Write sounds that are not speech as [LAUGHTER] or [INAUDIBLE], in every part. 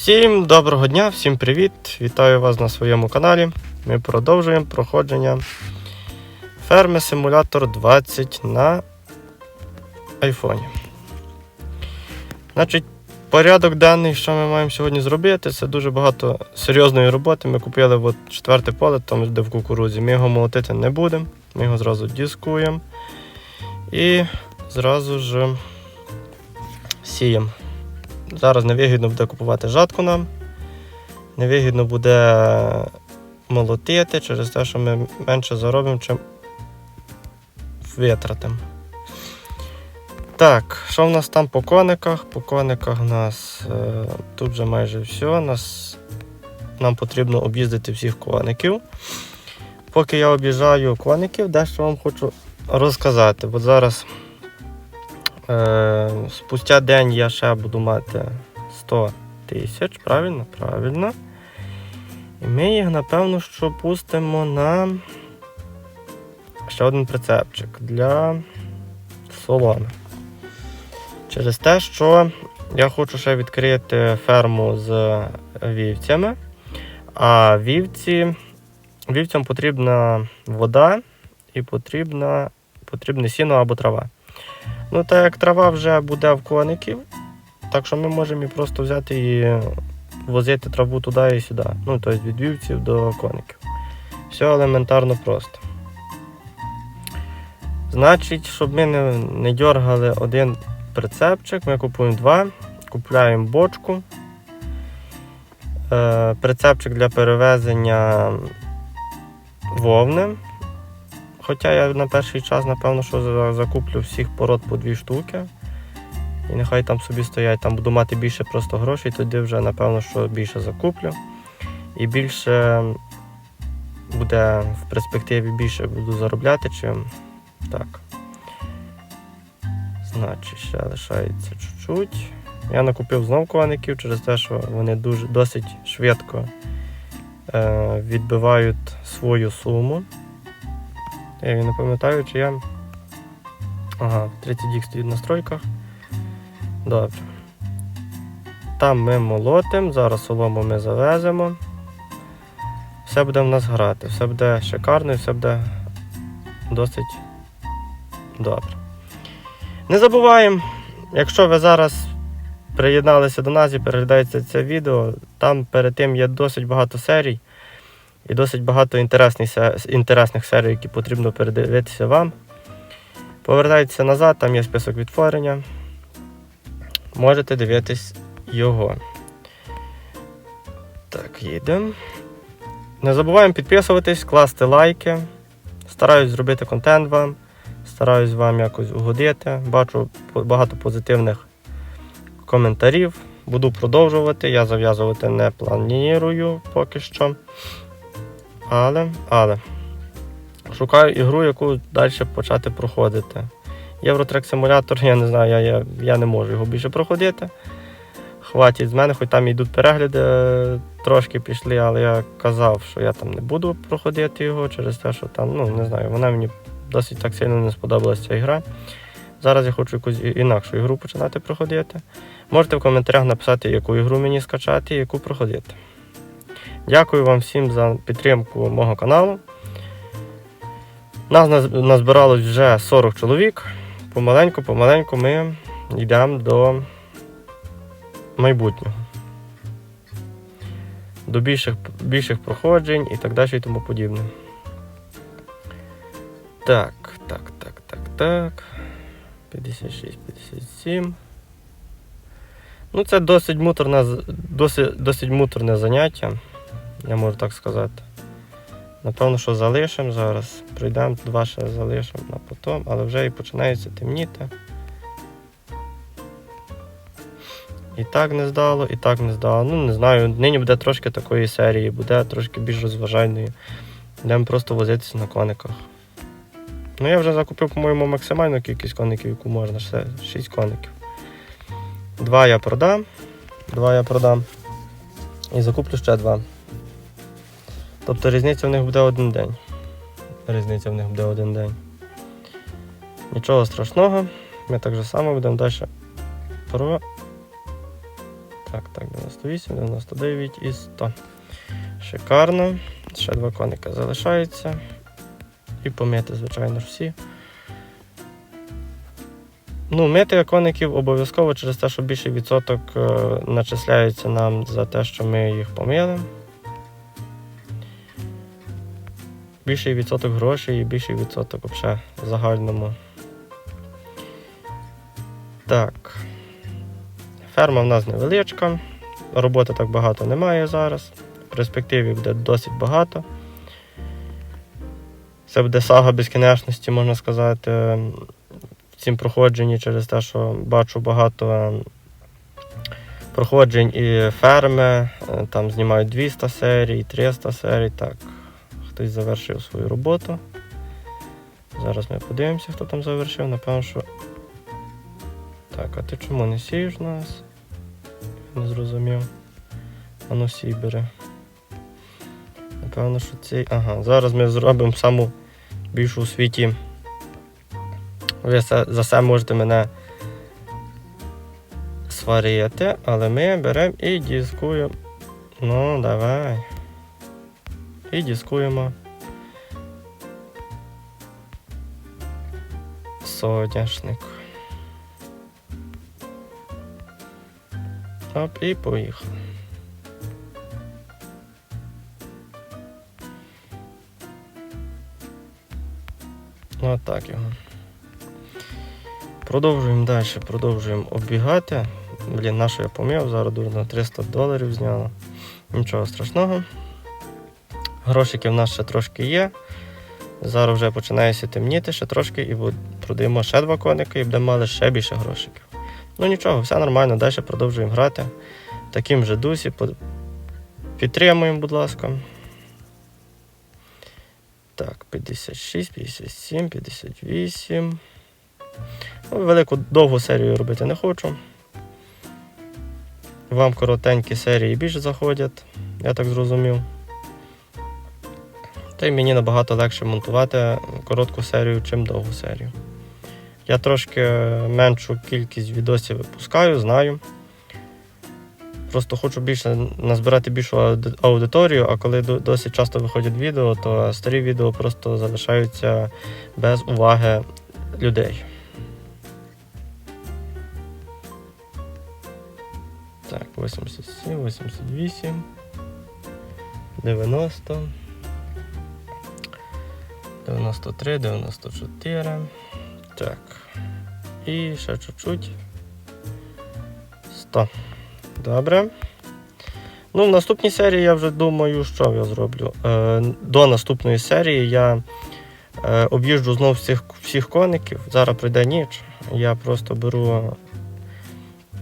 Всім доброго дня, всім привіт! Вітаю вас на своєму каналі. Ми продовжуємо проходження ферми Симулятор 20 на айфоні. Значить, порядок денний, що ми маємо сьогодні зробити, це дуже багато серйозної роботи. Ми купили от четверте поле, там де в кукурузі. Ми його молотити не будемо, ми його зразу дискуємо і зразу ж сіємо. Зараз невигідно буде купувати жатку нам. Невигідно буде молотити через те, що ми менше заробимо, чим витратимо. Так, що в нас там по кониках? По кониках у нас е, тут вже майже все. Нас, нам потрібно об'їздити всіх коників. Поки я об'їжджаю коників, дещо вам хочу розказати. Бо зараз спустя день я ще буду мати 100 тисяч, правильно? Правильно. І ми їх, напевно, що пустимо на ще один прицепчик для соломи. Через те, що я хочу ще відкрити ферму з вівцями, а вівці, вівцям потрібна вода і потрібне сіно або трава. Ну, так як трава вже буде в коників, так що ми можемо і просто взяти і возити траву туди і сюди. Ну, тобто від вівців до коників. Все елементарно просто. Значить, щоб ми не, не дергали один прицепчик, ми купуємо два, купляємо бочку, е, прицепчик для перевезення вовни. Хоча я на перший час, напевно, що закуплю всіх пород по дві штуки. І нехай там собі стоять, там буду мати більше просто грошей, тоді вже, напевно, що більше закуплю. І більше буде в перспективі більше буду заробляти, чим так. Значить, ще лишається чуть-чуть. Я накупив знов коників через те, що вони дуже досить швидко е, відбивають свою суму. Я не пам'ятаю, чи я. Ага, 30 дік стоїть в настройках. Добре. Там ми молотимо, зараз солому ми завеземо. Все буде в нас грати, все буде шикарно і все буде досить добре. Не забуваємо, якщо ви зараз приєдналися до нас і переглядаєте це відео, там перед тим є досить багато серій і досить багато інтересних, інтересних серій, які потрібно передивитися вам. Повертайтеся назад, там є список відтворення. Можете дивитись його. Так, їдемо. Не забуваємо підписуватись, класти лайки. Стараюсь зробити контент вам. Стараюсь вам якось угодити. Бачу багато позитивних коментарів. Буду продовжувати. Я зав'язувати не планую поки що. Але, але шукаю ігру, яку далі почати проходити. Євротрек симулятор, я не знаю, я, я, я не можу його більше проходити. Хватить з мене, хоч там йдуть перегляди, е, трошки пішли, але я казав, що я там не буду проходити його через те, що там, ну не знаю, вона мені досить так сильно не сподобалася ця ігра. Зараз я хочу якусь інакшу ігру починати проходити. Можете в коментарях написати, яку ігру мені скачати і яку проходити. Дякую вам всім за підтримку мого каналу. Нас назбиралось вже 40 чоловік. Помаленьку, помаленьку ми йдемо до майбутнього. До більших, більших проходжень і так далі і тому подібне. Так, так, так, так, так. 56, 57. Ну, це досить муторне, досить, досить муторне заняття я можу так сказати. Напевно, що залишимо зараз. Пройдемо два ще залишимо на потом, але вже і починається темніти. І так не здало, і так не здало. Ну, не знаю, нині буде трошки такої серії, буде трошки більш розважальної. Будемо просто возитися на кониках. Ну, я вже закупив, по-моєму, максимальну кількість коників, яку можна. Ще 6 коників. Два я продам. Два я продам. І закуплю ще два. Тобто різниця в них буде один день. Різниця в них буде один день. Нічого страшного. Ми так же само будемо далі про Так, так, 98, 99 і 100. Шикарно. Ще два коника залишаються. І помити, звичайно ж, всі. Ну, мити коників обов'язково через те, що більший відсоток е, начисляється нам за те, що ми їх помили. Більший відсоток грошей і більший відсоток взагалі в загальному. Так. Ферма в нас невеличка. Роботи так багато немає зараз. В перспективі буде досить багато. Це буде сага безкінечності, можна сказати, в цім проходженні через те, що бачу багато проходжень і ферми. Е, Там знімають 200 серій, 300 серій. Так, хтось завершив свою роботу. Зараз ми подивимося, хто там завершив. Напевно, що. Так, а ти чому не сієш нас? Не зрозумів. А ну сій бери. Напевно, що цей. Ага, зараз ми зробимо саму більшу у світі. Ви за це можете мене сварити, але ми беремо і дискуємо. Ну, давай. І дискуємо. Соняшник. Оп, і поїхали. Отак його. Продовжуємо далі, продовжуємо оббігати. Блін, на що я помив, зараз дурно 300 доларів зняло. Нічого страшного. Грошики в нас ще трошки є. Зараз вже починає темніти ще трошки і продаємо ще два коники і будемо мали ще більше грошиків. Ну нічого, все нормально, далі продовжуємо грати. Таким же дусі. Підтримуємо, будь ласка. Так, 56, 57, 58. Ну, велику довгу серію робити не хочу. Вам коротенькі серії більше заходять, я так зрозумів. Та й мені набагато легше монтувати коротку серію, чим довгу серію. Я трошки меншу кількість відосів випускаю, знаю. Просто хочу більше назбирати більшу аудиторію, а коли досить часто виходять відео, то старі відео просто залишаються без уваги людей. Так, 87, 88, 90, 93, 94. Так. І ще чуть-чуть. 100. Добре. Ну, в наступній серії я вже думаю, що я зроблю. Е, до наступної серії я е, об'їжджу знов всіх, всіх коників. Зараз прийде ніч. Я просто беру,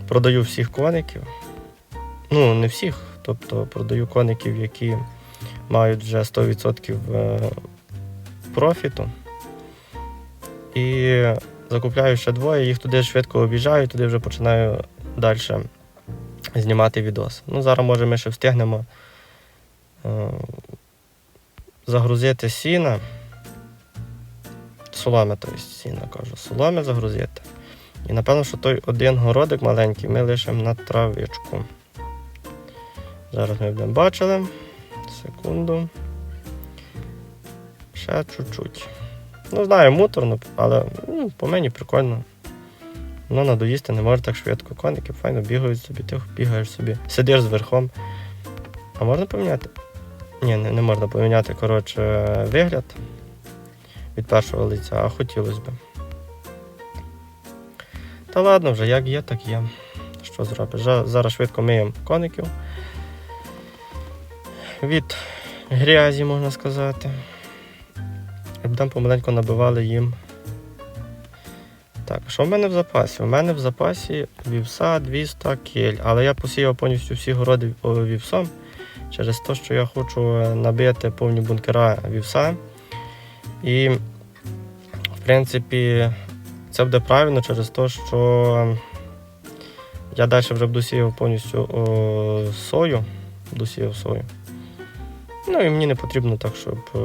продаю всіх коників. Ну, не всіх. Тобто продаю коників, які мають вже 100% е, профіту. І закупляю ще двоє, їх туди швидко об'їжджаю, туди вже починаю далі знімати відос. Ну, зараз, може, ми ще встигнемо е, загрузити сіна. Соломи, тобто сіна кажу, соломи загрузити. І напевно, що той один городик маленький ми лишимо на травичку. Зараз ми будемо бачили. Секунду. Ще чуть-чуть. Ну, знаю, муторно, але ну, по мені прикольно. Ну, надоїсти не може так швидко. Коники файно бігають собі, ти бігаєш собі. Сидиш з верхом. А можна поміняти? Ні, не, не можна поміняти, коротше, вигляд від першого лиця, а хотілося б. Та ладно вже, як є, так є. Що зробиш? Зараз швидко миємо коників. Від грязі, можна сказати. Будемо помаленьку набивали їм. Так, що в мене в запасі? У мене в запасі вівса 200 кель, але я посіяв повністю всі городи вівсом через те, що я хочу е, набити повні бункера вівса. І, в принципі, це буде правильно через те, що я далі вже буду сіяв повністю сою. Буду сіяв сою. Ну і мені не потрібно так, щоб е,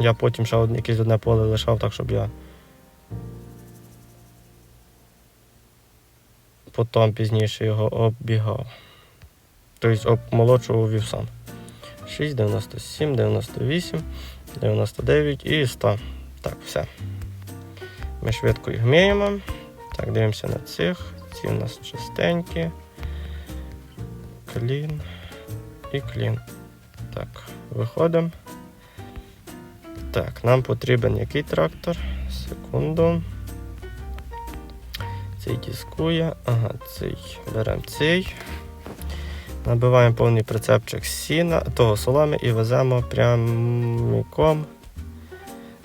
я потім ще одне, якесь одне поле лишав, так, щоб я потім пізніше його оббігав. Тобто обмолочував вівсом. 6, 97, 98, 99 і 100. Так, все. Ми швидко їх міємо. Так, дивимося на цих. Ці у нас чистенькі. Клін і клін. Так, виходимо. Так, нам потрібен який трактор? Секунду. Цей дискує. Ага, цей. Беремо цей. Набиваємо повний прицепчик сіна, того соломи і веземо прямиком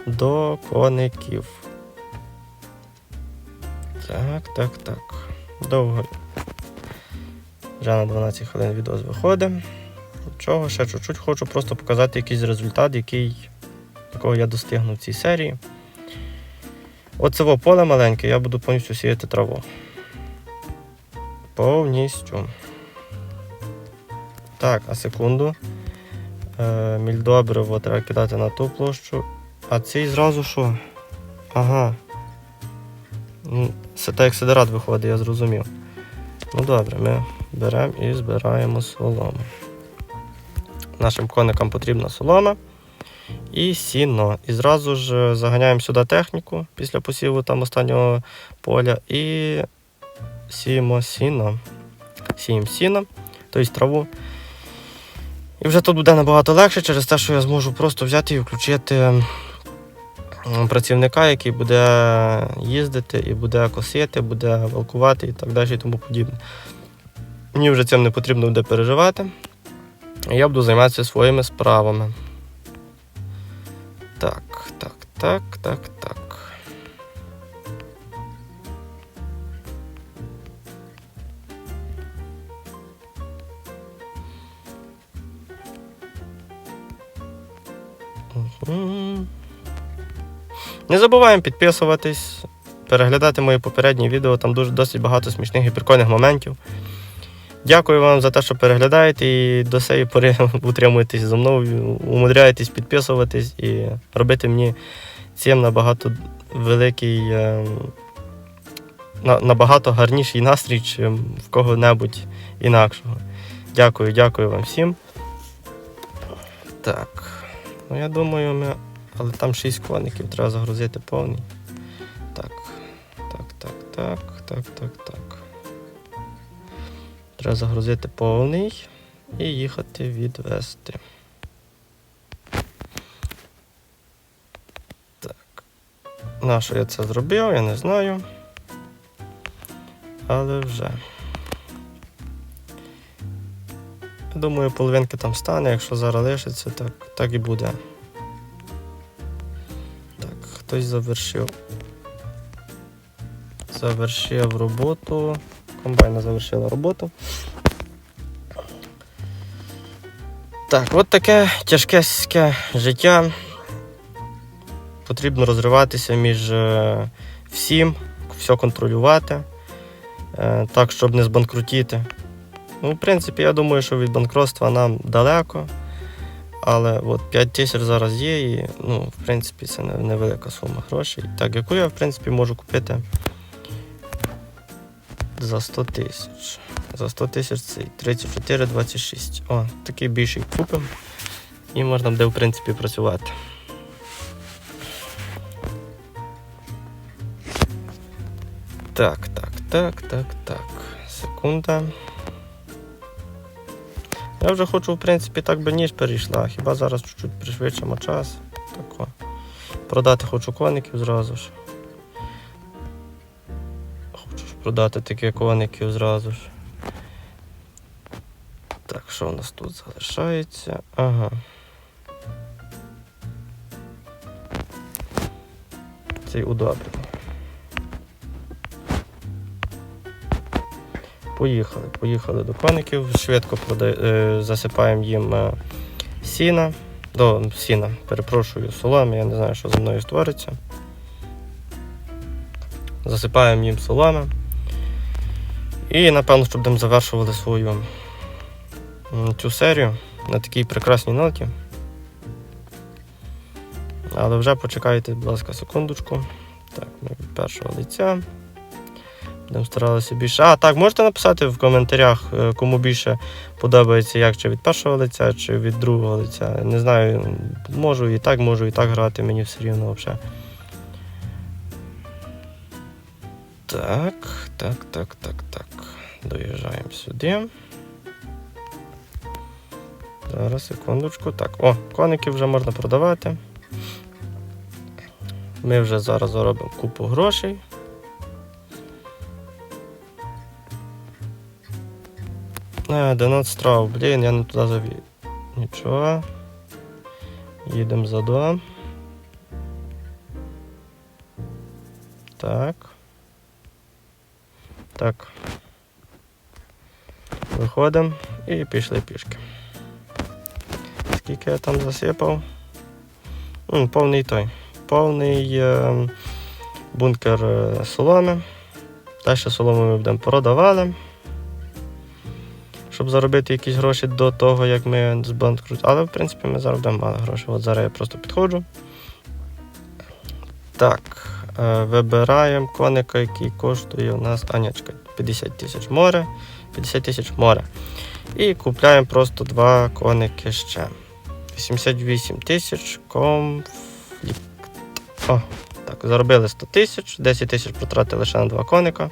до коників. Так, так, так. Довго. Вже на 12 хвилин відео виходить. Нічого, ще чуть-чуть хочу просто показати якийсь результат, який, якого я достигнув в цій серії. Оце поле маленьке, я буду повністю сіяти траву. Повністю. Так, а секунду. Е, мільдобриво треба кидати на ту площу. А цей зразу що? Ага. Це так як сидерат виходить, я зрозумів. Ну добре, ми беремо і збираємо солому. Нашим коникам потрібна солома і сіно. І зразу ж заганяємо сюди техніку після посіву там останнього поля і сіємо сіно. Сіємо сіно, тобто траву. І вже тут буде набагато легше через те, що я зможу просто взяти і включити працівника, який буде їздити і буде косити, буде валкувати і так далі і тому подібне. Мені вже цим не потрібно буде переживати. І я буду займатися своїми справами. Так, так, так, так, так. Мгм. Не забуваємо підписуватись, переглядати мої попередні відео, там дуже досить багато смішних і прикольних моментів. Дякую вам за те, що переглядаєте і до цієї пори [LAUGHS] утримуєтесь зі мною, умудряєтесь підписуватись і робити мені цим набагато великий, е, набагато гарніший настрій, чим в кого-небудь інакшого. Дякую, дякую вам всім. Так. Ну я думаю, ми. Але там 6 коників, треба загрузити повний. Так. Так, так, так, так, так, так. Треба загрузити повний і їхати відвести. Так. На що я це зробив, я не знаю. Але вже. Думаю, половинки там стане, якщо зараз лишиться, так, так і буде. Так, хтось завершив. Завершив роботу. Комбайна завершила роботу. Так, от таке тяжке життя. Потрібно розриватися між е, всім, все контролювати, е, так, щоб не збанкрутіти. Ну, в принципі, я думаю, що від банкротства нам далеко. Але от 5 тисяч зараз є, і ну, в принципі, це невелика сума грошей. Так, яку я, в принципі, можу купити за 100 тисяч. За 100 тисяч це 34,26. О, такий більший купимо. І можна буде, в принципі, працювати. Так, так, так, так, так. Секунда. Я вже хочу, в принципі, так би ніж перейшла. Хіба зараз чуть-чуть пришвидшимо час. Тако. Продати хочу коників зразу ж. Продати такі коників зразу ж. Так, що у нас тут залишається? Ага. Цей удобрий. Поїхали, поїхали до коників, швидко прода... е, засипаємо їм е, сіна. До сіна, перепрошую, соломи, я не знаю, що зі мною створиться. Засипаємо їм соломи. І напевно, щоб будемо завершували свою цю серію на такій прекрасній ноті. Але вже почекайте, будь ласка, секундочку. Так, ми від першого лиця. Будемо старалися більше. А, так, можете написати в коментарях, е, кому більше подобається, як чи від першого лиця, чи від другого лиця. Не знаю, можу і так, можу і так грати, мені все рівно взагалі. Так, так, так, так, так. Доїжджаємо сюди. Зараз, секундочку. Так, о, коники вже можна продавати. Ми вже зараз заробимо купу грошей. А, донат страв, блін, я не туди завів. Нічого. Їдемо за дом. Так. Так. Виходимо і пішли пішки. Скільки я там засипав? М, повний той. Повний е, бункер е, соломи. Далі солому ми будемо продавали. Щоб заробити якісь гроші до того, як ми збанкрут. Але в принципі ми зараз будемо мали гроші. От зараз я просто підходжу. Так, е, вибираємо коника, який коштує у нас Анячка 50 тисяч море. 50 тисяч море. І купляємо просто два коники ще. 88 тисяч конфлікт. О, так, заробили 100 тисяч, 10 тисяч потратили лише на два коника.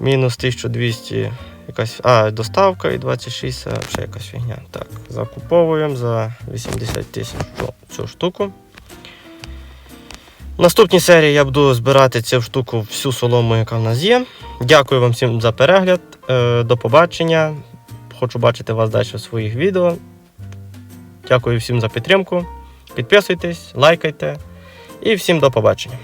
Мінус 1200 якась. А, доставка і 26 це ще якась фігня. Так, закуповуємо за 80 тисяч цю штуку. В наступній серії я буду збирати цю штуку всю солому, яка в нас є. Дякую вам всім за перегляд. Е, До побачення. Хочу бачити вас далі в своїх відео. Дякую всім за підтримку. Підписуйтесь, лайкайте і всім до побачення.